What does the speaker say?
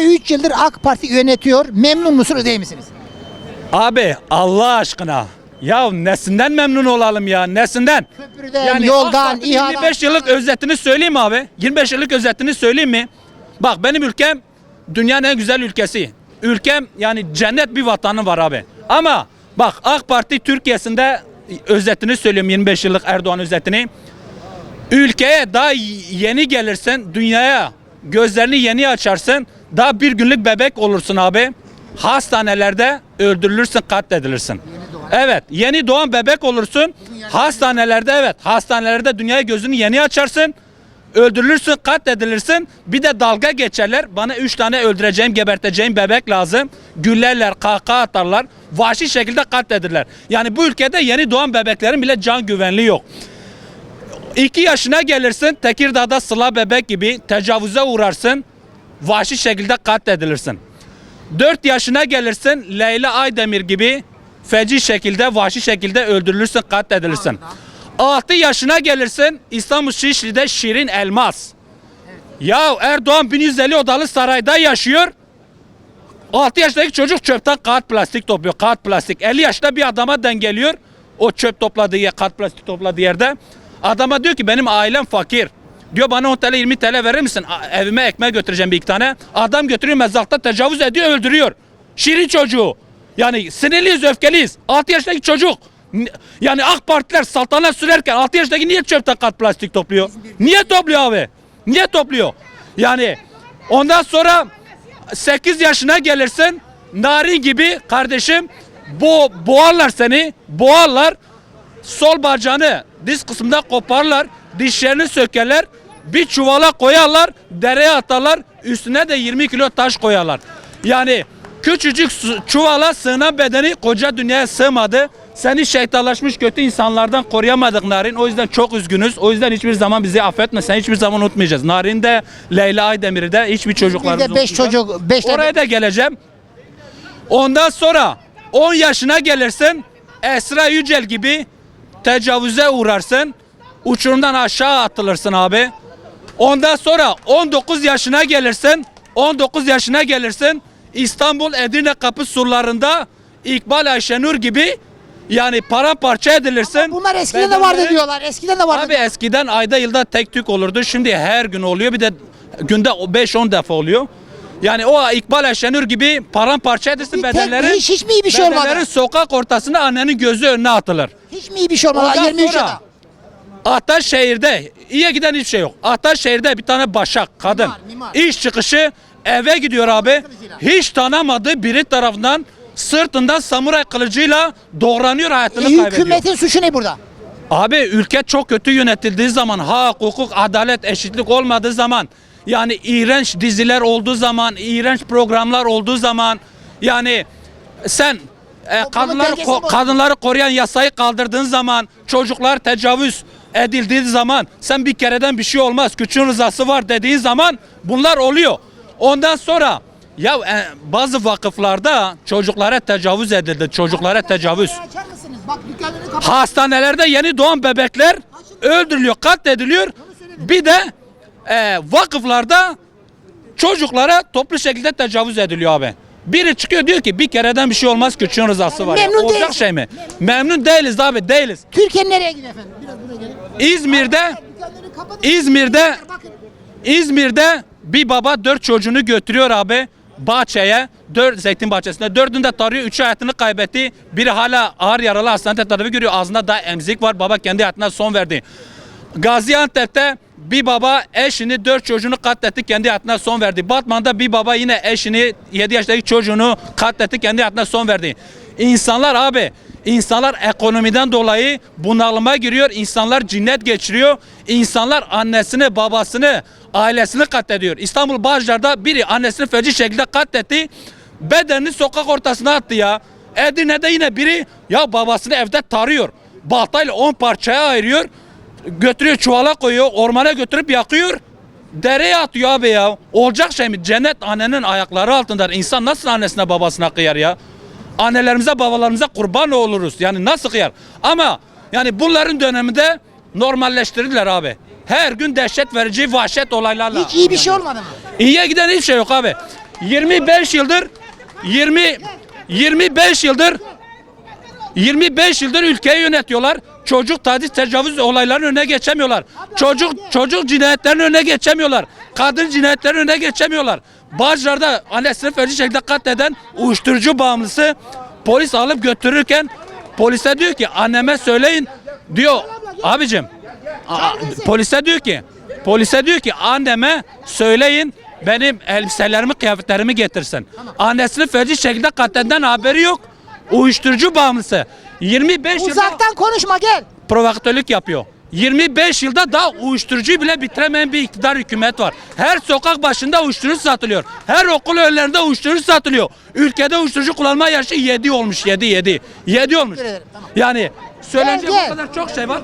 23 yıldır AK Parti yönetiyor. Memnun musunuz değil misiniz? Abi Allah aşkına. Ya nesinden memnun olalım ya nesinden? Köprüden, AK yoldan, İHA'dan. 25 yıllık özetini söyleyeyim abi. 25 yıllık özetini söyleyeyim mi? Bak benim ülkem dünyanın en güzel ülkesi. Ülkem yani cennet bir vatanı var abi. Ama bak AK Parti Türkiye'sinde özetini söylüyorum 25 yıllık Erdoğan özetini. Ülkeye daha yeni gelirsin dünyaya gözlerini yeni açarsın daha bir günlük bebek olursun abi. Hastanelerde öldürülürsün katledilirsin. Evet yeni doğan bebek olursun. Hastanelerde evet hastanelerde dünyaya gözünü yeni açarsın. Öldürülürsün, katledilirsin. Bir de dalga geçerler. Bana üç tane öldüreceğim, geberteceğim bebek lazım. Güllerler, kahkaha atarlar. Vahşi şekilde katledirler. Yani bu ülkede yeni doğan bebeklerin bile can güvenliği yok. 2 yaşına gelirsin Tekirdağ'da sıla bebek gibi tecavüze uğrarsın. Vahşi şekilde katledilirsin. 4 yaşına gelirsin Leyla Aydemir gibi feci şekilde vahşi şekilde öldürülürsün katledilirsin. 6 yaşına gelirsin İstanbul Şişli'de Şirin Elmas. Ya Erdoğan 1150 odalı sarayda yaşıyor. 6 yaşındaki çocuk çöpten kağıt plastik topluyor. Kağıt plastik. 50 yaşında bir adama dengeliyor. O çöp topladığı yer, kağıt plastik topladığı yerde. Adama diyor ki benim ailem fakir. Diyor bana 10 TL 20 TL verir misin? Evime ekmek götüreceğim bir iki tane. Adam götürüyor mezarlıkta tecavüz ediyor öldürüyor. Şirin çocuğu. Yani sinirliyiz öfkeliyiz. 6 yaşındaki çocuk. Yani AK Partiler saltanat sürerken 6 yaşındaki niye çöpten kağıt plastik topluyor? Niye topluyor abi? Niye topluyor? Yani ondan sonra 8 yaşına gelirsin narin gibi kardeşim bo boğarlar seni boğarlar sol bacağını diz kısmında koparlar dişlerini sökerler bir çuvala koyarlar dereye atarlar üstüne de 20 kilo taş koyarlar yani küçücük çuvala sığınan bedeni koca dünyaya sığmadı seni şeytanlaşmış kötü insanlardan koruyamadık Narin. O yüzden çok üzgünüz. O yüzden hiçbir zaman bizi affetme. Sen hiçbir zaman unutmayacağız. Narin de, Leyla Aydemir'i de hiçbir çocuklarımızı Bizde 5 unutmayacağız. çocuk, 5 tane Oraya da geleceğim. Ondan sonra 10 yaşına gelirsin. Esra Yücel gibi tecavüze uğrarsın. Uçurumdan aşağı atılırsın abi. Ondan sonra 19 yaşına gelirsin. 19 yaşına gelirsin. İstanbul Edirne kapı surlarında İkbal Ayşenur gibi yani paramparça edilirsin. Bunlar eskiden de vardı diyorlar. Eskiden de vardı. Abi eskiden ayda yılda tek tük olurdu. Şimdi her gün oluyor. Bir de günde 5-10 defa oluyor. Yani o İkbal Eşenur gibi paramparça edilsin bedenlerin. hiç- hiç mi iyi bir şey olmadı? bedenlerin sokak ortasında annenin gözü önüne atılır. Hiç mi iyi bir şey olmadı? Ondan 23 sonra- yılda. Ataşehir'de iyiye giden hiçbir şey yok. Ataşehir'de bir tane başak kadın Mimar, mimar. iş çıkışı eve gidiyor abi. Hiç tanımadığı biri tarafından sırtından samuray kılıcıyla doğranıyor hayatını kaybediyor. hükümetin suçu ne burada? Abi ülke çok kötü yönetildiği zaman hak, hukuk, adalet, eşitlik olmadığı zaman yani iğrenç diziler olduğu zaman, iğrenç programlar olduğu zaman yani sen e, kadınları dengesi ko- kadınları koruyan yasayı kaldırdığın zaman, çocuklar tecavüz edildiği zaman sen bir kereden bir şey olmaz. Küçüğün rızası var dediğin zaman bunlar oluyor. Ondan sonra ya e, bazı vakıflarda çocuklara tecavüz edildi. Çocuklara tecavüz. Hastanelerde yeni doğan bebekler öldürülüyor, katlediliyor. Bir de e, vakıflarda çocuklara toplu şekilde tecavüz ediliyor abi. Biri çıkıyor diyor ki bir kereden bir şey olmaz küçüğün rızası var. ya. Memnun Olacak değiliz. şey mi? Memnun değiliz abi değiliz. Türkiye nereye gidiyor efendim? Biraz buraya gelin. İzmir'de. İzmir'de. İzmir'de bir baba dört çocuğunu götürüyor abi bahçeye. Dört zeytin bahçesinde. Dördünü de tarıyor. Üçü hayatını kaybetti. Biri hala ağır yaralı hastanede tedavi görüyor. Ağzında da emzik var. Baba kendi hayatına son verdi. Gaziantep'te bir baba eşini dört çocuğunu katletti kendi hayatına son verdi. Batman'da bir baba yine eşini 7 yaşındaki çocuğunu katletti kendi hayatına son verdi. İnsanlar abi insanlar ekonomiden dolayı bunalıma giriyor. İnsanlar cinnet geçiriyor. İnsanlar annesini babasını ailesini katlediyor. İstanbul Bağcılar'da biri annesini feci şekilde katletti. Bedenini sokak ortasına attı ya. Edirne'de yine biri ya babasını evde tarıyor. Baltayla 10 parçaya ayırıyor götürüyor çuvala koyuyor ormana götürüp yakıyor. Dereye atıyor abi ya. Olacak şey mi? Cennet annenin ayakları altında. İnsan nasıl annesine babasına kıyar ya? Annelerimize babalarımıza kurban oluruz. Yani nasıl kıyar? Ama yani bunların döneminde normalleştirdiler abi. Her gün dehşet verici vahşet olaylarla Hiç iyi bir şey olmadı mı? İyiye giden hiçbir şey yok abi. 25 yıldır 20 25 yıldır 25 yıldır ülkeyi yönetiyorlar. Çocuk taciz tecavüz olaylarının önüne geçemiyorlar. Çocuk çocuk cinayetlerinin önüne geçemiyorlar. Kadın cinayetlerinin önüne geçemiyorlar. Bağcılar'da annesini feci şekilde katleden uyuşturucu bağımlısı polis alıp götürürken polise diyor ki anneme söyleyin diyor abicim a- polise diyor ki polise diyor ki anneme söyleyin benim elbiselerimi kıyafetlerimi getirsin. Annesini feci şekilde katleden haberi yok. Uyuşturucu bağımlısı. 25 yılda Uzaktan konuşma gel. provokatörlük yapıyor. 25 yılda daha uyuşturucuyu bile bitiremeyen bir iktidar hükümet var. Her sokak başında uyuşturucu satılıyor. Her okul önlerinde uyuşturucu satılıyor. Ülkede uyuşturucu kullanma yaşı 7 olmuş. 7 7. 7 olmuş. Teşekkür ederim, tamam. Yani söylenecek Gel, gel. o kadar çok şey var.